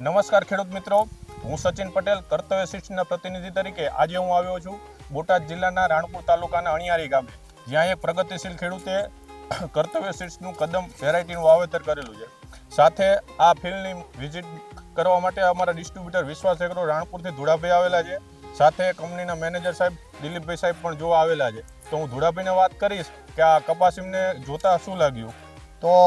નમસ્કાર ખેડૂત મિત્રો. હું સચિન પટેલ, કર્તવ્ય શિક્ષણના પ્રતિનિધિ તરીકે આજે હું આવ્યો છું બોટાદ જિલ્લાના રાણપુર તાલુકાના અણિયારી ગામે, જ્યાં એક પ્રગતિશીલ ખેડૂતે કર્તવ્ય શિક્ષનું કદમ વેરાયટીનું વાવેતર કરેલું છે. સાથે આ ફિલ્ડની વિઝિટ કરવા માટે અમારા ડિસ્ટ્રીબ્યુટર વિશ્વાસ એકરો રાણપુરથી ધુડાભાઈ આવેલા છે. સાથે કંપનીના મેનેજર સાહેબ દિલીપભાઈ સાહેબ પણ જોવા આવેલા છે. તો હું ધુડાભાઈને વાત કરીશ કે આ કપાસીમને જોતા શું લાગ્યું? તો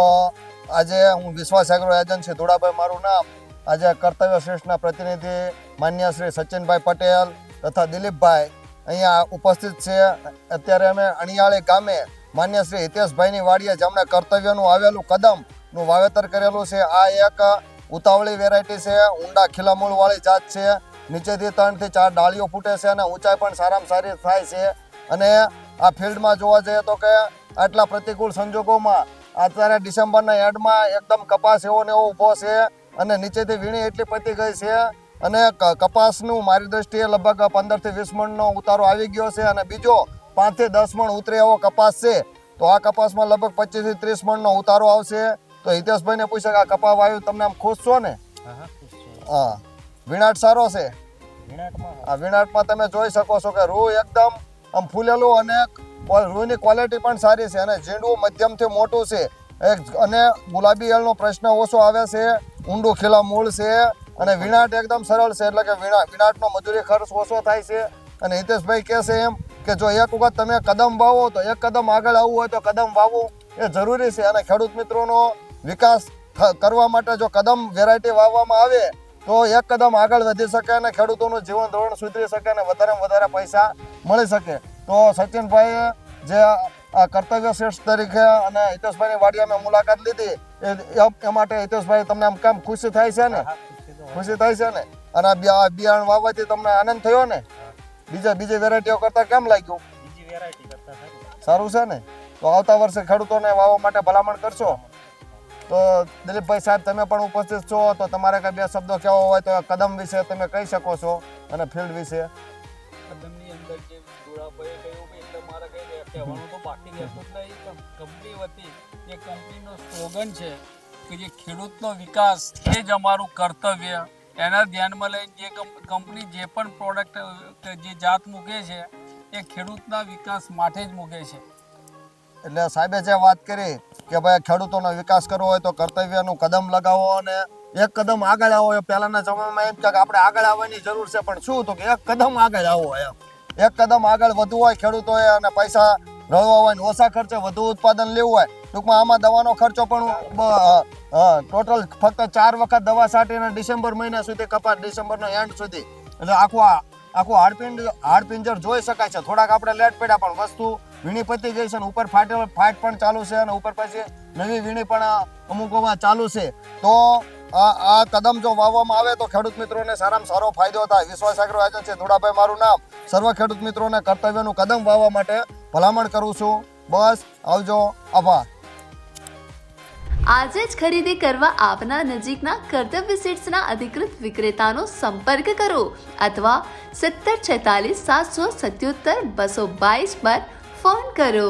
આજે હું વિશ્વાસ એગ્રો છે ધોળાભાઈ મારું નામ. આજે કર્તવ્ય શ્રેષ્ઠના પ્રતિનિધિ માન્ય શ્રી સચિનભાઈ પટેલ તથા દિલીપભાઈ અહીંયા ઉપસ્થિત છે. અત્યારે અમે અણિયાળી ગામે માન્ય શ્રી હિતેશભાઈની વાડીએ જેમણે કર્તવ્યનું આવેલું કદમનું વાવેતર કરેલું છે. આ એક ઉતાવળી વેરાયટી છે. ઊંડા ખીલા મૂળવાળી જાત છે. નીચેથી ત્રણથી ચાર ડાળીઓ ફૂટે છે અને ઊંચાઈ પણ સારામાં સારી થાય છે. અને આ ફિલ્ડમાં જોવા જઈએ તો કે આટલા પ્રતિકૂળ સંજોગોમાં અત્યારે ડિસેમ્બરના એન્ડમાં એકદમ કપાસ એવો ને એવો ઊભો છે. અને નીચેથી વીણી એટલી પતી ગઈ છે. અને કપાસનું મારી દ્રષ્ટિએ લગભગ પંદરથી વીસ મણનો ઉતારો આવી ગયો છે અને બીજો પાંચથી દસ મણ ઉતરે એવો કપાસ છે. તો આ કપાસમાં લગભગ પચીસથી ત્રીસ મણનો ઉતારો આવશે. તો હિતેશભાઈને પૂછે કે આ કપા વાયુ તમને આમ ખુશ છો ને? હા વિનાટ સારો છે. આ વિનાટમાં તમે જોઈ શકો છો કે રૂ એકદમ આમ ફૂલેલું અને રૂની ક્વોલિટી પણ સારી છે અને ઝીંડું મધ્યમથી મોટું છે. એક અને ગુલાબી એળનો પ્રશ્ન ઓછો આવે છે. ઊંડું ખીલા મૂળ છે અને વિનાટ એકદમ સરળ છે, એટલે કે વિના વિનાટનો મજૂરી ખર્ચ ઓછો થાય છે. અને હિતેશભાઈ કહે છે એમ કે જો એક વખત તમે કદમ વાવો તો એક કદમ આગળ આવવું હોય તો કદમ વાવવું એ જરૂરી છે. અને ખેડૂત મિત્રોનો વિકાસ કરવા માટે જો કદમ વેરાયટી વાવવામાં આવે તો એક કદમ આગળ વધી શકે અને ખેડૂતોનું જીવન ધોરણ સુધરી શકે અને વધારેમાં વધારે પૈસા મળી શકે. તો સચિનભાઈએ જે કર્તવ્ય શ્રેષ્ઠ તરીકે અને હિતેશભાઈની વાડી અમે મુલાકાત લીધી. એ માટે હિતેશભાઈ તમને આમ કેમ ખુશી થાય છે ને? ખુશી થાય છે ને? અને બિયારણ વાવવાથી તમને આનંદ થયો ને? બીજા બીજી વેરાયટીઓ કરતા કેમ લાગ્યું? સારું છે ને? તો આવતા વર્ષે ખેડૂતોને વાવવા માટે ભલામણ કરશો? તો દિલીપભાઈ સાહેબ તમે પણ ઉપસ્થિત છો તો તમારે કઈ બે શબ્દો કહેવા હોય તો કદમ વિશે તમે કહી શકો છો અને ફિલ્ડ વિશે. કદમની અંદર જે ગોળા કહ્યું કહેવાનું તો બાકી રહેતું જ નહીં. કંપની વતી એ કંપનીનો સ્લોગન છે કે જે ખેડૂતનો વિકાસ એ જ અમારું કર્તવ્ય. એના ધ્યાનમાં લઈને જે કંપની જે પણ પ્રોડક્ટ જે જાત મૂકે છે, એ ખેડૂતના વિકાસ માટે જ મૂકે છે. એટલે સાહેબે જે વાત કરી કે ભાઈ ખેડૂતોનો વિકાસ કરવો હોય તો કર્તવ્યનું કદમ લગાવો અને એક કદમ આગળ આવો. એ પહેલાના જમાનામાં એમ કે આપણે આગળ આવવાની જરૂર છે, પણ શું તો કે એક કદમ આગળ આવો એમ. એક કદમ આગળ વધવું હોય ખેડૂતોએ અને પૈસા રળવા હોય ને ઓછા ખર્ચે વધુ ઉત્પાદન લેવું હોય, ટૂંકમાં આમાં દવાનો ખર્ચો પણ ટોટલ ફક્ત ચાર વખત દવા છાંટીને ડિસેમ્બર મહિના સુધી કપાસ ડિસેમ્બરનો એન્ડ સુધી. એટલે આખું આખું હાડપિંડ, હાડપિંજર જોઈ શકાય છે. થોડાક આપણે લેટ પડ્યા, પણ વસ્તુ વીણી પતી ગઈ છે અને ઉપર ફાટેલ ફાટ પણ ચાલુ છે અને ઉપર પછી નવી વીણી પણ અમુકોમાં ચાલુ છે. તો આ આ કદમ જો વાવવામાં આવે તો ખેડૂત મિત્રોને સારામાં સારો ફાયદો થાય. વિશ્વાસ એગ્રો એજન્સી ધોડાભાઈ મારું નામ. સર્વ ખેડૂત મિત્રોને કર્તવ્યનું કદમ વાવવા માટે ભલામણ કરું છું. બસ, આવજો. આભાર. આજે જ ખરીદી કરવા આપના નજીકના કર્તવ્ય સીટ્સના અધિકૃત વિક્રેતાનો સંપર્ક કરો અથવા સત્તર છેતાલીસ સાતસો સત્યોતર બસો બાવીસ પર ફોન કરો.